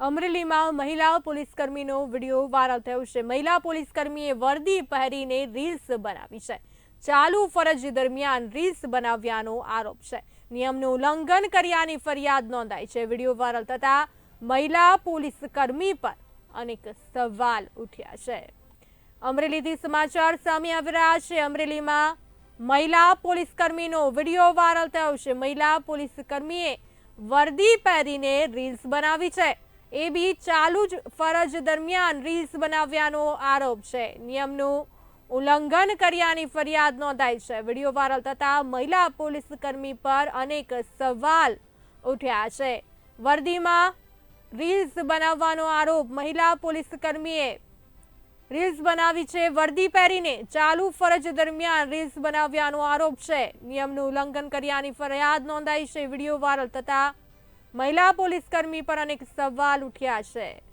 અમરેલીમાં મહિલા પોલીસકર્મીનો video viral થયો છે. મહિલા પોલીસકર્મીએ વર્દી પહેરીને રીલ્સ બનાવી છે. ચાલુ ફરજ દરમિયાન રીલ્સ બનાવ્યાનો આરોપ છે. નિયમનું ઉલ્લંઘન કર્યાની ફરિયાદ નોંધાઈ છે. વીડિયો વાયરલ થતા મહિલા પોલીસકર્મી પર અનેક સવાલ ઉઠ્યા છે. અમરેલીથી સમાચાર સામે આવી રહ્યા છે. અમરેલીમાં મહિલા પોલીસકર્મીનો વીડિયો વાયરલ થયો છે. મહિલા પોલીસકર્મીએ વર્દી પહેરીને રીલ્સ બનાવી છે. એ બી ચાલુ જ ફરજ દરમિયાન રીલ્સ બનાવ્યાનો આરોપ છે. નિયમનું ઉલ્લંઘન કર્યાની ફરિયાદ નોંધાઈ છે. વીડિયો વાયરલ થતાં મહિલા પોલીસ કર્મી પર અનેક સવાલ ઉઠ્યા છે. વર્દીમાં રીલ્સ બનાવવાનો આરોપ મહિલા પોલીસ કર્મીએ રીલ્સ બનાવી છે. વર્દી પહેરીને ચાલુ ફરજ દરમિયાન રીલ્સ બનાવ્યાનો આરોપ છે. નિયમનું ઉલ્લંઘન કર્યાની ફરિયાદ નોંધાઈ છે. વીડિયો વાયરલ થતા મહિલા પોલીસકર્મી પર અનેક સવાલ ઉઠ્યા છે.